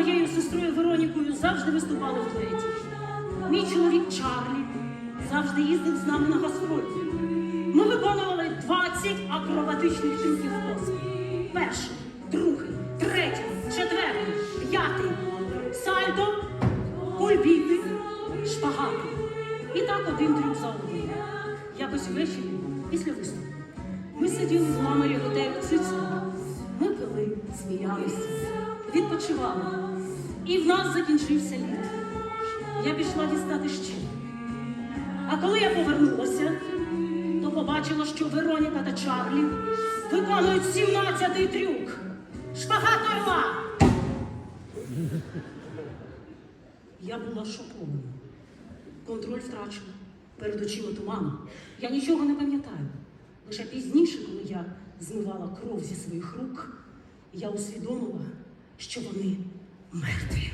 моєю сестрою Веронікою завжди виступали в дуеті. Мій чоловік Чарлі завжди їздив з нами на гастролі. Ми виконували 20 акробатичних трюків поспіль. Перший, другий, третій, четвертий, п'ятий, сальто, кульбіти, шпагати. І так один трюк за одним. Якось ввечері, після виступу, ми сиділи з мамою готелю Цицина. Ми пили, сміялися, відпочивали. І в нас закінчився лід. Я пішла дістати ще. А коли я повернулася, то побачила, що Вероніка та Чарлі виконують 17-й трюк. Шпагат орла! Я була шокована. Контроль втрачена. Перед очима туману. Я нічого не пам'ятаю. Лише пізніше, коли я змивала кров зі своїх рук, я усвідомила, що вони мертві.